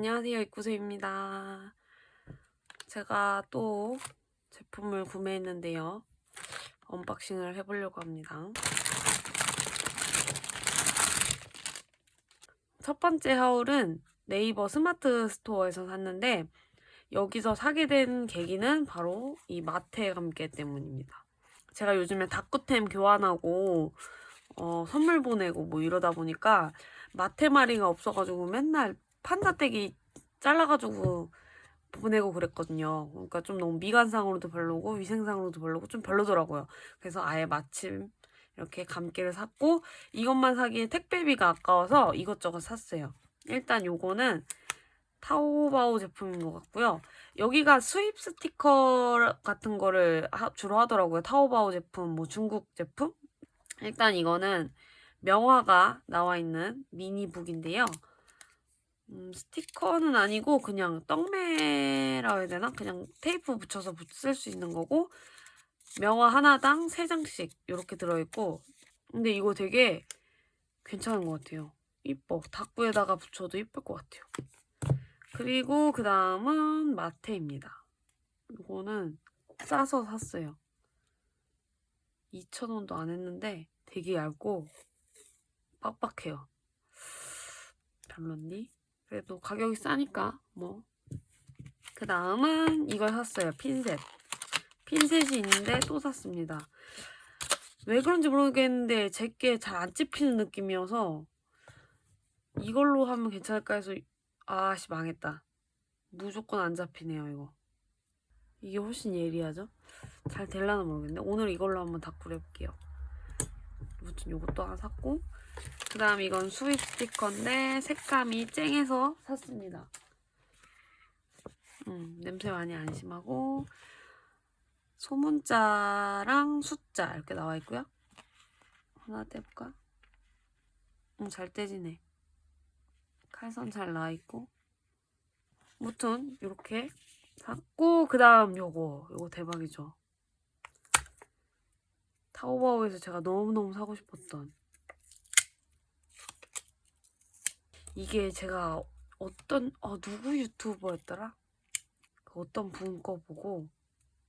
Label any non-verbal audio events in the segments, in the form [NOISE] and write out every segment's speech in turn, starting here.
안녕하세요, 이쿠세입니다. 제가 또 제품을 구매했는데요. 언박싱을 해보려고 합니다. 첫 번째 하울은 네이버 스마트 스토어에서 샀는데 여기서 사게 된 계기는 바로 이 마테 감개 때문입니다. 제가 요즘에 다꾸템 교환하고 어, 선물 보내고 뭐 이러다 보니까 마테마리가 없어가지고 맨날 판자떼기 잘라가지고 보내고 그랬거든요. 그러니까 좀 너무 미관상으로도 별로고 위생상으로도 별로고 좀 별로더라고요. 그래서 아예 마침 이렇게 감개를 샀고 이것만 사기에 택배비가 아까워서 이것저것 샀어요. 일단 요거는 타오바오 제품인 것 같고요. 여기가 수입 스티커 같은 거를 하- 주로 하더라고요. 타오바오 제품, 뭐 중국 제품? 일단 이거는 명화가 나와 있는 미니북인데요. 음, 스티커는 아니고 그냥 떡메라 해야 되나? 그냥 테이프 붙여서 쓸 수 있는 거고 명화 하나당 3장씩 이렇게 들어있고 근데 이거 되게 괜찮은 것 같아요. 이뻐. 다꾸에다가 붙여도 이쁠 것 같아요. 그리고 그 다음은 마테입니다. 이거는 싸서 샀어요. 2,000원도 안 했는데 되게 얇고 빡빡해요. 별론니? 그래도 가격이 싸니까 뭐. 그 다음은 이걸 샀어요. 핀셋. 핀셋이 있는데 또 샀습니다. 왜 그런지 모르겠는데 제게 잘 안 찝히는 느낌이어서 이걸로 하면 괜찮을까 해서 아씨 망했다. 무조건 안 잡히네요 이거. 이게 훨씬 예리하죠? 잘 될라나 모르겠는데 오늘 이걸로 한번 다꾸를 해볼게요. 아무튼 요것도 하나 샀고 그 다음 이건 수입 스티커인데 색감이 쨍해서 샀습니다. 음, 냄새 많이 안 심하고 소문자랑 숫자 이렇게 나와 있고요. 하나 떼볼까? 음, 잘 떼지네. 칼선 잘 나와 있고. 무튼 이렇게 샀고 그 다음 요거 요거 대박이죠. 타오바오에서 제가 너무너무 사고 싶었던 이게 제가 어떤 어 누구 유튜버였더라? 그 어떤 분 거 보고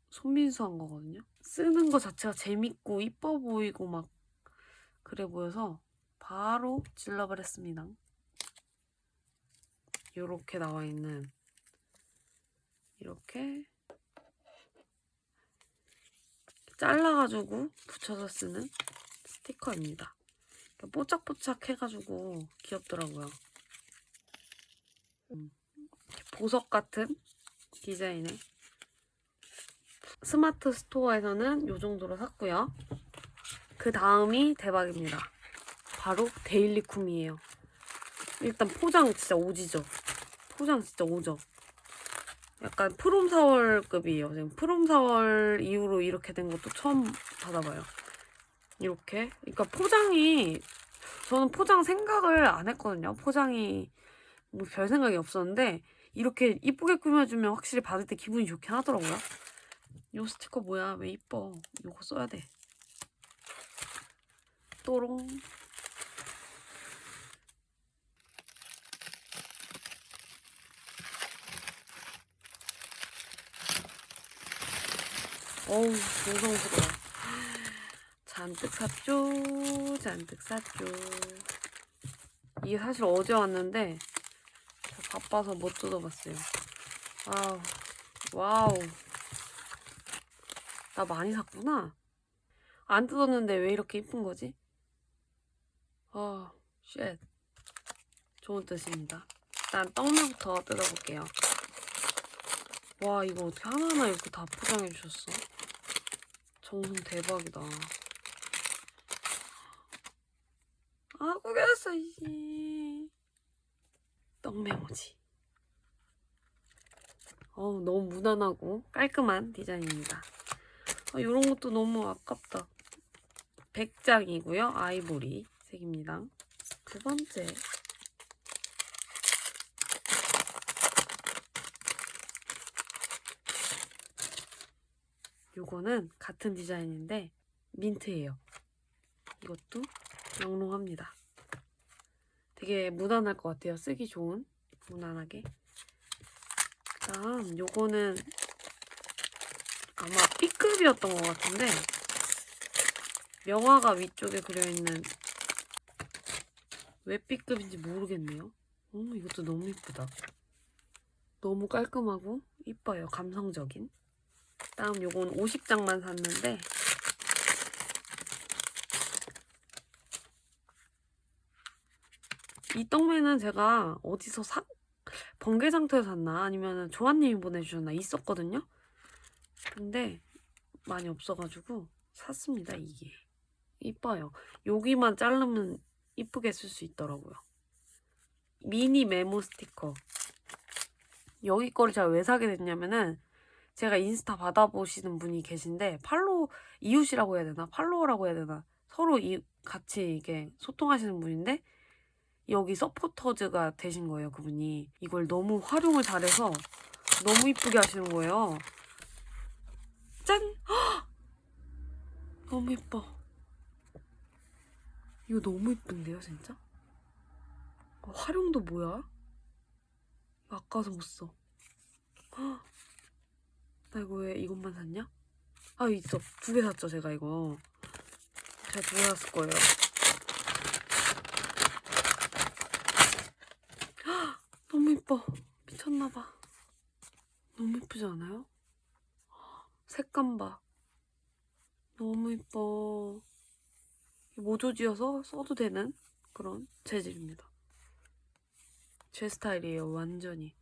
손민수 한 거거든요. 쓰는 거 자체가 재밌고 이뻐 보이고 막 그래 보여서 바로 질러버렸습니다. 이렇게 나와 있는 이렇게 잘라가지고 붙여서 쓰는 스티커입니다. 뽀짝뽀짝 해가지고 귀엽더라고요. 보석 같은 디자인의 스마트 스토어에서는 이 정도로 샀고요. 그 다음이 대박입니다. 바로 데일리쿰이에요. 일단 포장 진짜 오지죠. 포장 진짜 오죠. 약간 프롬 4월급이에요. 지금 프롬 4월 이후로 이렇게 된 것도 처음 받아봐요. 이렇게. 그러니까 포장이 저는 포장 생각을 안 했거든요. 포장이 뭐 별 생각이 없었는데 이렇게 이쁘게 꾸며주면 확실히 받을 때 기분이 좋긴 하더라고요. 요 스티커 뭐야? 왜 이뻐? 요거 써야 돼. 또롱. 어우, 정성스러워. 잔뜩 샀죠? 잔뜩 샀죠. 이게 사실 어제 왔는데, 저 바빠서 못 뜯어봤어요. 와우, 와우. 나 많이 샀구나. 안 뜯었는데 왜 이렇게 이쁜 거지? 어, 쉣. 좋은 뜻입니다. 일단 떡면부터 뜯어볼게요. 와, 이거 어떻게 하나하나 이렇게 다 포장해 주셨어? 정성 대박이다. 아, 구겼어, 이씨. 떡메모지. 어우, 너무 무난하고 깔끔한 디자인입니다. 아, 이런 것도 너무 아깝다. 백장이고요. 아이보리 색입니다. 두 번째. 요거는 같은 디자인인데 민트예요. 이것도 영롱합니다. 되게 무난할 것 같아요. 쓰기 좋은. 무난하게. 그다음 요거는 아마 B급이었던 것 같은데 명화가 위쪽에 그려있는 왜 B급인지 모르겠네요. 음, 이것도 너무 이쁘다. 너무 깔끔하고 이뻐요. 감성적인. 다음 요건 50장만 샀는데 이 떡매는 제가 어디서 사 번개장터에서 샀나 아니면 조아님이 보내주셨나 있었거든요. 근데 많이 없어가지고 샀습니다 이게 이뻐요. 여기만 자르면 이쁘게 쓸 수 있더라고요. 미니 메모 스티커 여기 거를 제가 왜 사게 됐냐면은 제가 인스타 받아보시는 분이 계신데 팔로우 이웃이라고 해야 되나 팔로워라고 해야 되나 서로 이 같이 이게 소통하시는 분인데 여기 서포터즈가 되신 거예요 그분이. 이걸 너무 활용을 잘해서 너무 이쁘게 하시는 거예요. 짠! 헉! [GASPS] 너무 이뻐. 이거 너무 이쁜데요 진짜? 어, 활용도 뭐야? 이거 아까워서 못써. [GASPS] 나 이거 왜 이것만 샀냐? 아 있어. 두 개 샀죠 제가 이거. 제가 두 개 샀을 거예요 헉, 이뻐 미쳤나봐 너무 이쁘지 않아요? 색감 봐 너무 이뻐 모조지어서 써도 되는 그런 재질입니다 제 스타일이에요 완전히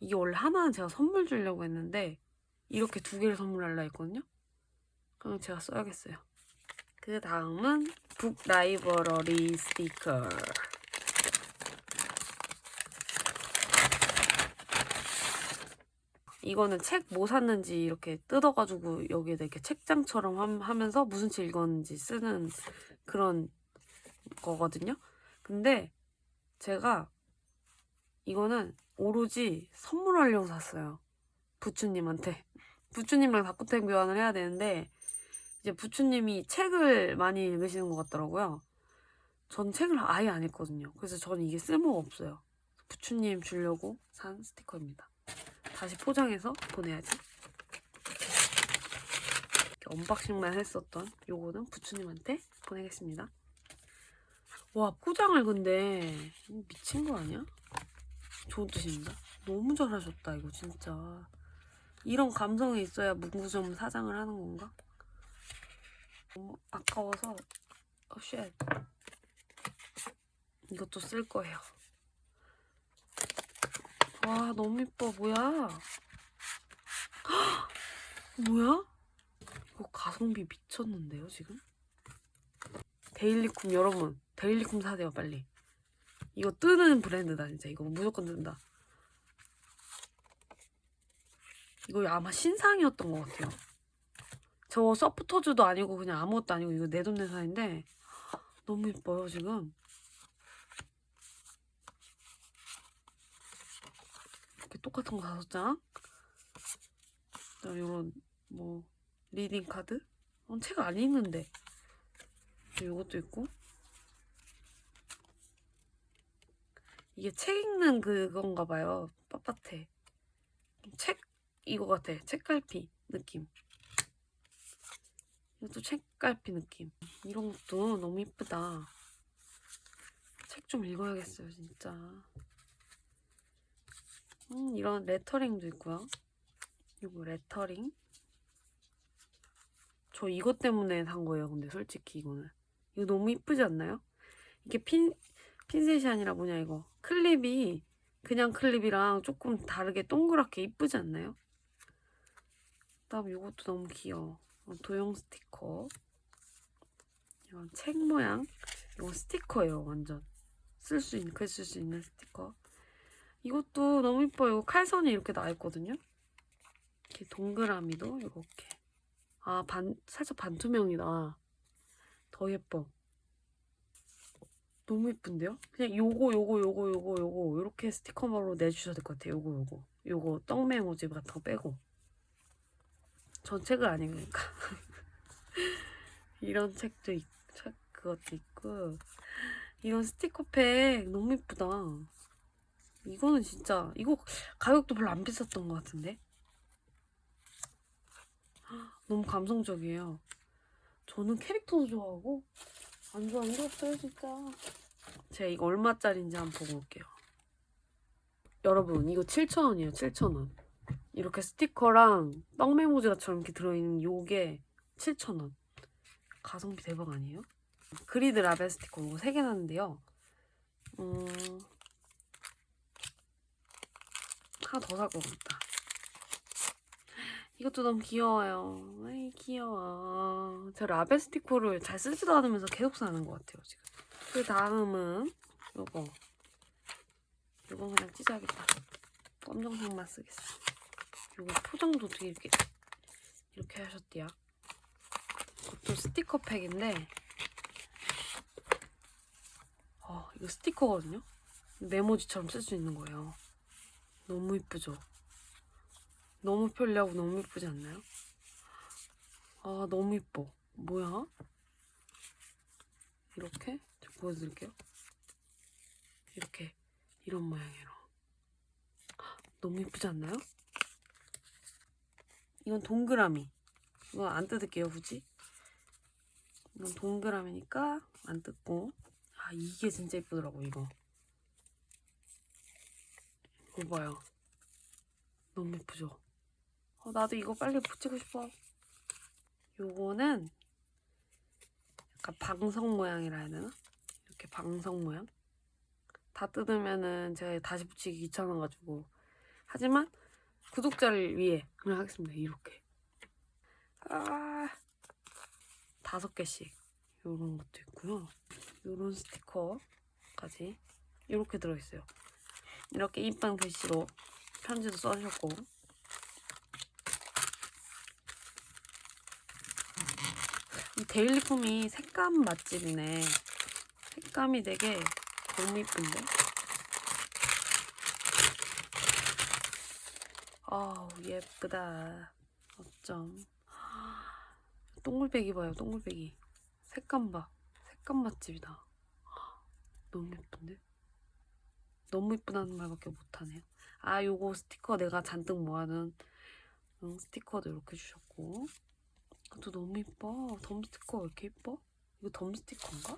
이게 원래 하나는 제가 선물 주려고 했는데 이렇게 두 개를 선물하려 했거든요. 그럼 제가 써야겠어요. 그 다음은 북 라이브러리 스티커. 이거는 책 뭐 샀는지 이렇게 뜯어가지고 여기에다 이렇게 책장처럼 함- 하면서 무슨 책 읽었는지 쓰는 그런 거거든요. 근데 제가 이거는 오로지 선물하려고 샀어요. 부추님한테. 부추님랑 다꾸템 교환을 해야 되는데 이제 부추님이 책을 많이 읽으시는 것 같더라고요. 전 책을 아예 안 읽거든요. 그래서 저는 이게 쓸모가 없어요. 부추님 주려고 산 스티커입니다. 다시 포장해서 보내야지. 이렇게 언박싱만 했었던 요거는 부추님한테 보내겠습니다. 와 포장을 근데 미친 거 아니야? 좋은 뜻입니다. 너무 잘하셨다 이거 진짜. 이런 감성이 있어야 문구점 사장을 하는 건가? 너무 아까워서 어 쉣. 이것도 쓸 거예요. 와 너무 이뻐 뭐야? 헉! 뭐야? 이거 가성비 미쳤는데요 지금? 데일리쿰 여러분 데일리쿰 사세요 빨리. 이거 뜨는 브랜드다 진짜 이거 무조건 뜬다. 이거 아마 신상이었던 것 같아요. 저 서프터즈도 아니고 그냥 아무것도 아니고 이거 내 돈 내산인데 너무 예뻐요 지금. 이렇게 똑같은 거 다섯 장. 그다음 이런 뭐 리딩 카드. 어, 책안 읽는데. 이것도 있고. 이게 책 읽는 그건가 봐요. 빳빳해. 책 이거 같아. 책갈피 느낌. 이것도 책갈피 느낌. 이런 것도 너무 이쁘다. 책 좀 읽어야겠어요, 진짜. 음, 이런 레터링도 있고요. 이거 레터링. 저 이것 때문에 산 거예요, 근데 솔직히 이거는. 이거 너무 이쁘지 않나요? 이게 핀, 핀셋이 아니라 뭐냐, 이거. 클립이 그냥 클립이랑 조금 다르게 동그랗게 이쁘지 않나요? 그다음 이것도 너무 귀여워. 어, 도형 스티커. 이건 책 모양. 이건 스티커예요, 완전. 쓸 수 있는, 글 쓸 수 있는 스티커. 이것도 너무 이뻐요. 칼선이 이렇게 나 있거든요. 이렇게 동그라미도 이렇게. 아, 반, 살짝 반투명이다. 더 예뻐. 너무 예쁜데요? 그냥 요거, 요거, 요거, 요거, 요거, 이렇게 스티커로 내주셔도 될것 같아요. 요거, 요거. 요거, 떡메 모집 같은 거 빼고. 전 책을 안 읽으니까. [LAUGHS] 이런 책도 있, 책 그것도 있고. 이런 스티커팩 너무 예쁘다. 이거는 진짜 이거 가격도 별로 안 비쌌던 것 같은데 너무 감성적이에요. 저는 캐릭터도 좋아하고 안 좋아하는 게 없어요 진짜. 제가 이거 얼마짜리인지 한번 보고 올게요. 여러분 이거 7,000원이에요 7,000원. 이렇게 스티커랑 떡 메모지가처럼 이렇게 들어있는 요게 7,000원. 가성비 대박 아니에요? 그리드 라벨 스티커 이거 3개 났는데요. 음, 하나 더 살 것 같다. 이것도 너무 귀여워요. 아이 귀여워. 제가 라벨 스티커를 잘 쓰지도 않으면서 계속 사는 것 같아요 지금. 그 다음은 요거. 요건 그냥 찢어야겠다. 검정색만 쓰겠어. 요거 포장도 되게 이렇게 이렇게 하셨대요. 이것도 스티커 팩인데 어, 이거 스티커거든요. 메모지처럼 쓸 수 있는 거예요. 너무 이쁘죠? 너무 편리하고 너무 이쁘지 않나요? 아 너무 이뻐. 뭐야? 이렇게 제가 보여드릴게요. 이렇게 이런 모양으로 너무 이쁘지 않나요? 이건 동그라미. 이건 안 뜯을게요 굳이. 이건 동그라미니까 안 뜯고 아 이게 진짜 이쁘더라고 이거 이거 봐요 너무 예쁘죠? 어, 나도 이거 빨리 붙이고 싶어. 요거는 약간 방석 모양이라 해야 되나? 이렇게 방석 모양? 다 뜯으면은 제가 다시 붙이기 귀찮아가지고. 하지만 구독자를 위해 그냥 하겠습니다 이렇게. 아 다섯 개씩. 이런 것도 있고요. 이런 스티커까지 이렇게 들어있어요. 이렇게 이쁜 글씨로 편지도 써주셨고 이 데일리품이 색감 맛집이네. 색감이 되게 너무 이쁜데? 아우 예쁘다. 어쩜 동글배기 봐요 동글배기 색감 봐 색감 맛집이다 너무 예쁜데 너무 예쁘다는 말밖에 못하네요. 아 요거 스티커 내가 잔뜩 모아둔 응, 스티커도 이렇게 주셨고. 이것도 너무 예뻐. 덤 스티커 왜 이렇게 예뻐? 이거 덤 스티커인가?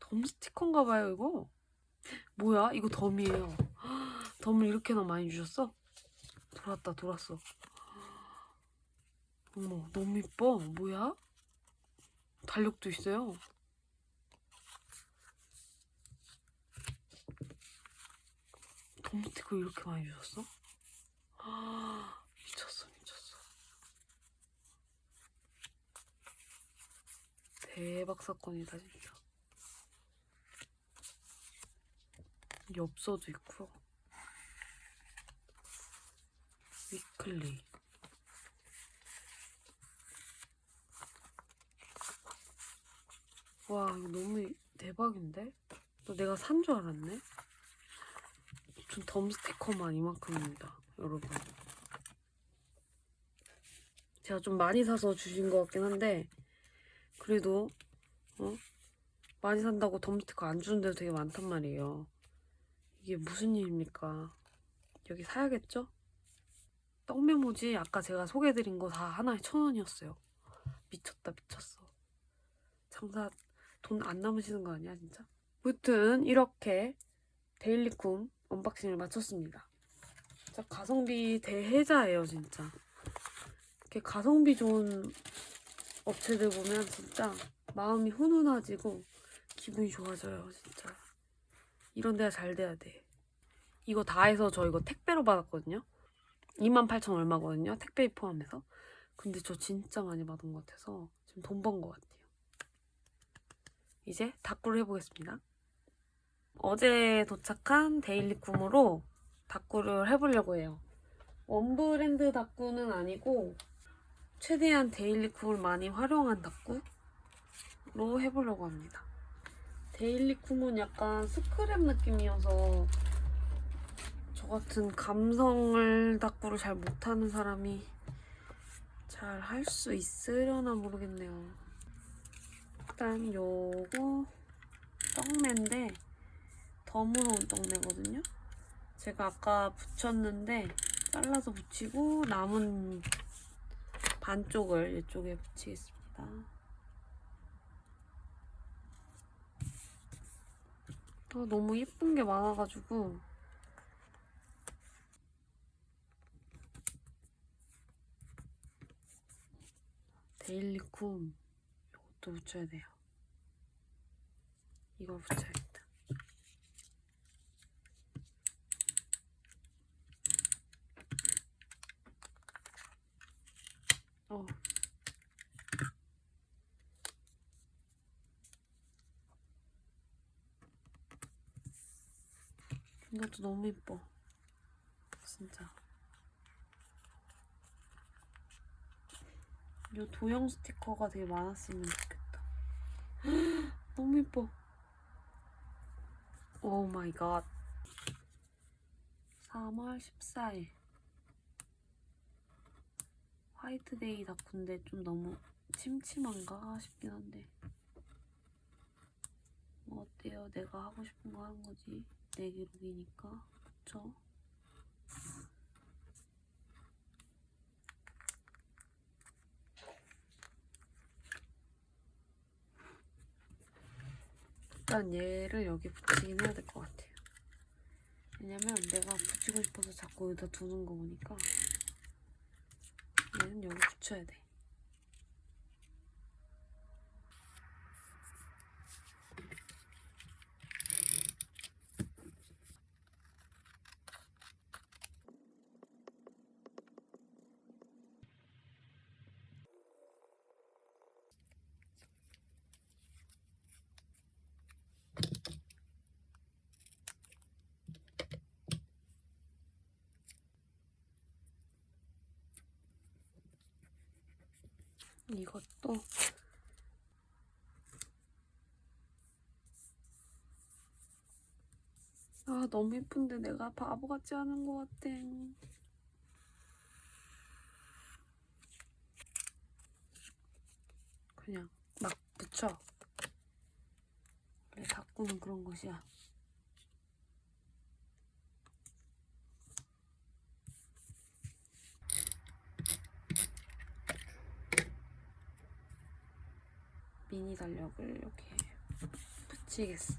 덤 스티커인가 봐요 이거. 뭐야? 이거 덤이에요. [GASPS] 덤을 이렇게나 많이 주셨어? 돌았다 돌았어. 어머 너무 이뻐. 뭐야? 달력도 있어요 덤스티커 이렇게 많이 주셨어? 아, [GASPS] 미쳤어 미쳤어 대박 사건이다 진짜 엽서도 있고 위클리 와 이거 너무 대박인데? 나 내가 산 줄 알았네? 전 덤 스티커만 이만큼입니다 여러분 제가 좀 많이 사서 주신 것 같긴 한데 그래도 어? 많이 산다고 덤 스티커 안 주는 데도 되게 많단 말이에요 이게 무슨 일입니까 여기 사야겠죠? 떡메모지 아까 제가 소개해드린 거 다 하나에 천 원이었어요 미쳤다 미쳤어 장사 돈 안 남으시는 거 아니야 진짜? 무튼 이렇게 데일리쿰 언박싱을 마쳤습니다. 진짜 가성비 대해자예요 진짜. 이렇게 가성비 좋은 업체들 보면 진짜 마음이 훈훈해지고 기분이 좋아져요 진짜. 이런 데가 잘 돼야 돼. 이거 다 해서 저 이거 택배로 받았거든요. 28,000 얼마거든요. 택배 포함해서. 근데 저 진짜 많이 받은 것 같아서 지금 돈 번 것 같아요. 이제 다꾸를 해보겠습니다. 어제 도착한 데일리 쿰으로 다꾸를 해보려고 해요. 원브랜드 다꾸는 아니고 최대한 데일리 쿰을 많이 활용한 다꾸로 해보려고 합니다. 데일리 쿰은 약간 스크랩 느낌이어서 저 같은 감성을 다꾸를 잘 못하는 사람이 잘 할 수 있으려나 모르겠네요. 일단 요거 떡매인데 더 무거운 떡매거든요. 제가 아까 붙였는데 잘라서 붙이고 남은 반쪽을 이쪽에 붙이겠습니다. 아, 너무 예쁜 게 많아가지고 데일리쿰 이것도 붙여야 돼요. 이걸 붙여야겠다. 어. 이것도 너무 예뻐. 진짜. 이 도형 스티커가 되게 많았으면 좋겠다. [GASPS] 너무 예뻐. 오 마이 갓. 3월 14일. 화이트데이 덕분데 좀 너무 침침한가 싶긴 한데. 뭐 어때요? 내가 하고 싶은 거 하는 거지. 내 기록이니까. 그쵸? 일단 얘를 여기 붙이긴 해야 될 것 같아요. 왜냐면 내가 붙이고 싶어서 자꾸 여기다 두는 거 보니까 얘는 여기 붙여야 돼. 이것도 아 너무 예쁜데 내가 바보 같지 않은 것 같아. 그냥 막 붙여. 원래 다꾸는 그런 것이야. 미니 달력을 이렇게 붙이겠어.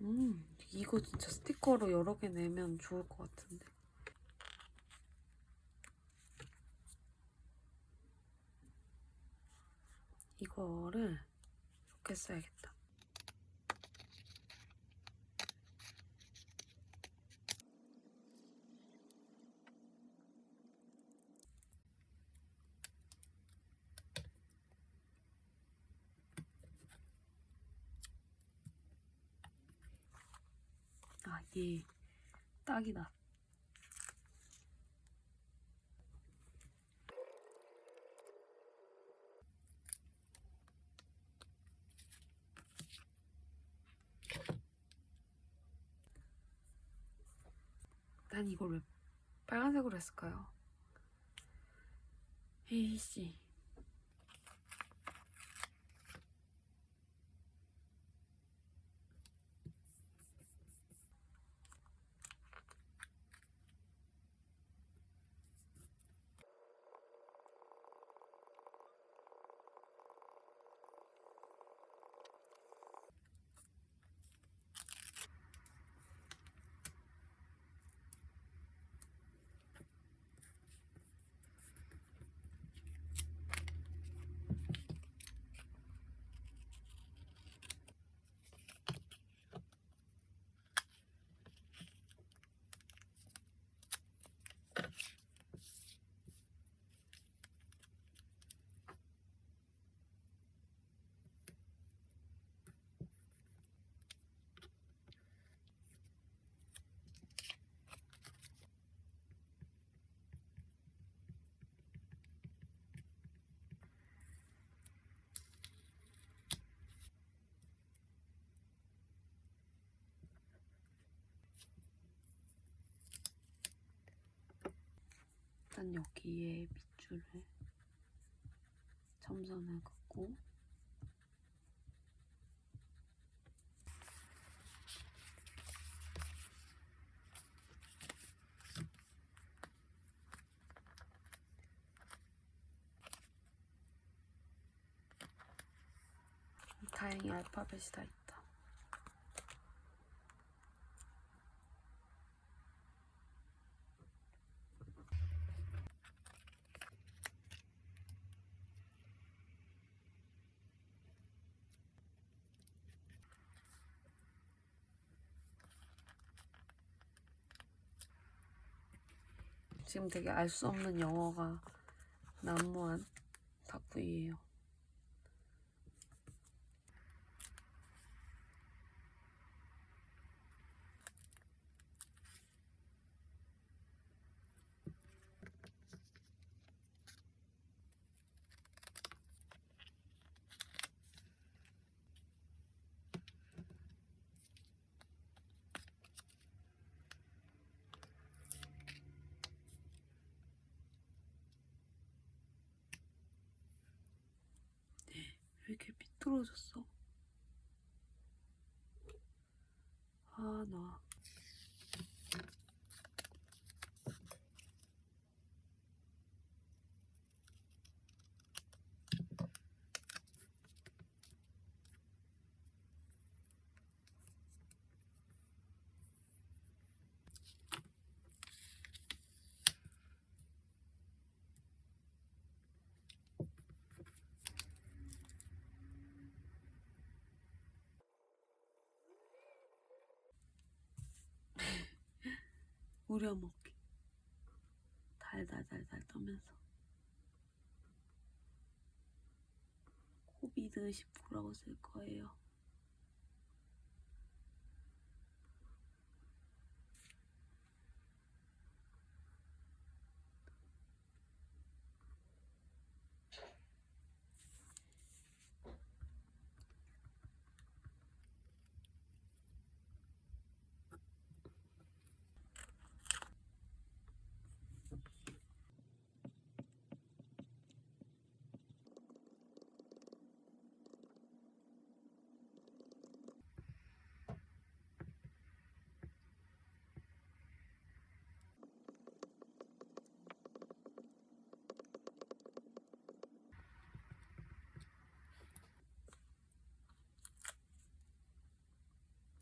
음, 이거 진짜 스티커로 여러 개 내면 좋을 것 같은데. 이거를 이렇게 써야겠다. 아, 얘 딱이다. 난 이걸 왜 빨간색으로 했을까요? 에이씨. 일단 여기에 밑줄을 점선을 긋고 다행히 알파벳이 다 있다. 지금 되게 알 수 없는 영어가 난무한 닭구이예요. 왜 비뚤어졌어? 아, 나. 우려먹기. 달달달달 떠면서. 코비드 19라고 쓸 거예요.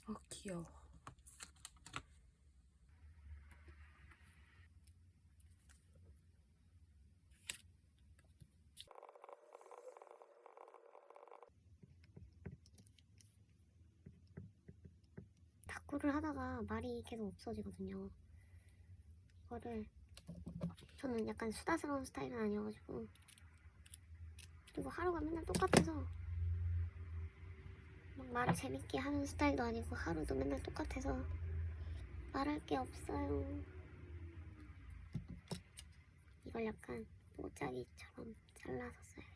아, 귀여워. 탁구를 하다가 말이 계속 없어지거든요. 이거를 저는 약간 수다스러운 스타일은 아니어가지고 그리고 하루가 맨날 똑같아서 막 말을 재밌게 하는 스타일도 아니고 하루도 맨날 똑같아서 말할 게 없어요. 이걸 약간 모짜기처럼 잘라서 써야겠다.